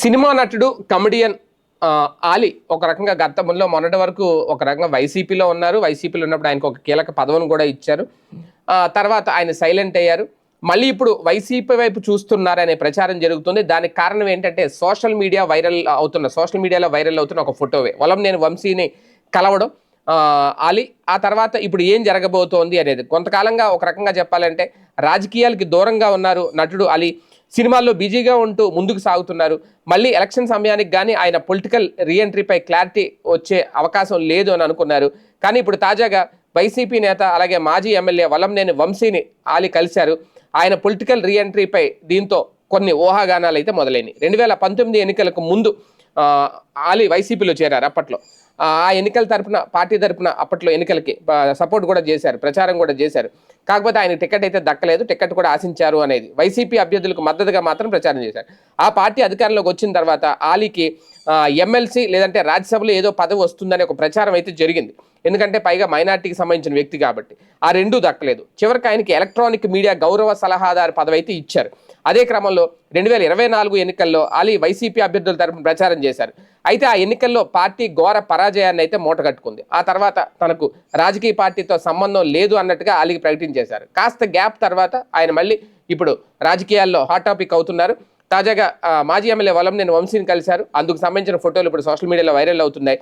Cinema నటుడు comedian Ali ఒక రకంగా గతంలో మొన్నటి వరకు ఒక రకంగా వైసీపీలో ఉన్నారు. వైసీపీలో ఉన్నప్పుడు ఆయనకు ఒక కీలక పదవిని కూడా ఇచ్చారు. తర్వాత ఆయన సైలెంట్ అయ్యారు. మళ్ళీ ఇప్పుడు వైసీపీ వైపు చూస్తున్నారనే ప్రచారం జరుగుతుంది. దానికి కారణం ఏంటంటే సోషల్ మీడియా వైరల్ అవుతున్న సోషల్ మీడియాలో వైరల్ అవుతున్న ఒక ఫోటోవే. వలం నేను వంశీని కలవడం అలీ ఆలీ. ఆ తర్వాత ఇప్పుడు ఏం జరగబోతోంది అనేది కొంతకాలంగా ఒక రకంగా చెప్పాలంటే రాజకీయాలకి దూరంగా ఉన్నారు నటుడు అలీ సినిమాల్లో బిజీగా ఉంటూ ముందుకు సాగుతున్నారు. మళ్ళీ ఎలక్షన్ సమయానికి కానీ ఆయన పొలిటికల్ రీఎంట్రీపై క్లారిటీ వచ్చే అవకాశం లేదు అని అనుకున్నారు. కానీ ఇప్పుడు తాజాగా వైసీపీ నేత అలాగే మాజీ ఎమ్మెల్యే వలంనేని వంశీని ఆలి కలిశారు. ఆయన పొలిటికల్ రీఎంట్రీపై దీంతో కొన్ని ఊహాగానాలు అయితే మొదలైనవి రెండు వేల పంతొమ్మిది ఎన్నికలకు ముందు ఆలీ వైసీపీలో చేరారు అప్పట్లో. ఆ ఎన్నికల తరపున పార్టీ తరపున అప్పట్లో ఎన్నికలకి సపోర్ట్ కూడా చేశారు ప్రచారం కూడా చేశారు. కాకపోతే ఆయన టికెట్ అయితే దక్కలేదు టికెట్ కూడా ఆశించారు అనేది. వైసీపీ అభ్యర్థులకు మద్దతుగా మాత్రం ప్రచారం చేశారు. ఆ పార్టీ అధికారంలోకి వచ్చిన తర్వాత ఆలీకి ఎమ్మెల్సీ లేదంటే రాజ్యసభలో ఏదో పదవి వస్తుందనే ఒక ప్రచారం అయితే జరిగింది. ఎందుకంటే పైగా మైనార్టీకి సంబంధించిన వ్యక్తి కాబట్టి. ఆ రెండూ దక్కలేదు. చివరికి ఆయనకి ఎలక్ట్రానిక్ మీడియా గౌరవ సలహాదారు పదవి అయితే ఇచ్చారు. అదే క్రమంలో రెండు వేల ఇరవై నాలుగు ఎన్నికల్లో అలీ వైసీపీ అభ్యర్థుల తరపున ప్రచారం చేశారు. అయితే ఆ ఎన్నికల్లో పార్టీ ఘోర పరాజయాన్ని అయితే మూటగట్టుకుంది. ఆ తర్వాత తనకు రాజకీయ పార్టీతో సంబంధం లేదు అన్నట్టుగా అలీకి ప్రకటించేశారు. కాస్త గ్యాప్ తర్వాత ఆయన మళ్ళీ ఇప్పుడు రాజకీయాల్లో హాట్ టాపిక్ అవుతున్నారు. తాజాగా మాజీ ఎమ్మెల్యే వలం నేను వంశీని కలిశారు. అందుకు సంబంధించిన ఫోటోలు ఇప్పుడు సోషల్ మీడియాలో వైరల్ అవుతున్నాయి.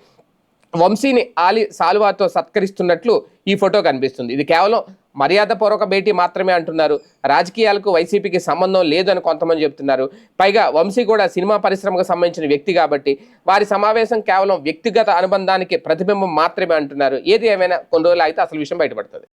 వంశీని ఆలి సాలువాతో సత్కరిస్తున్నట్లు ఈ ఫోటో కనిపిస్తుంది. ఇది కేవలం మర్యాదపూర్వక భేటీ మాత్రమే అంటున్నారు. రాజకీయాలకు వైసీపీకి సంబంధం లేదని కొంతమంది చెప్తున్నారు. పైగా వంశీ కూడా సినిమా పరిశ్రమకు సంబంధించిన వ్యక్తి కాబట్టి వారి సమావేశం కేవలం వ్యక్తిగత అనుబంధానికి ప్రతిబింబం మాత్రమే అంటున్నారు. ఏది ఏమైనా కొన్ని రోజులు అయితే అసలు విషయం బయటపడుతుంది.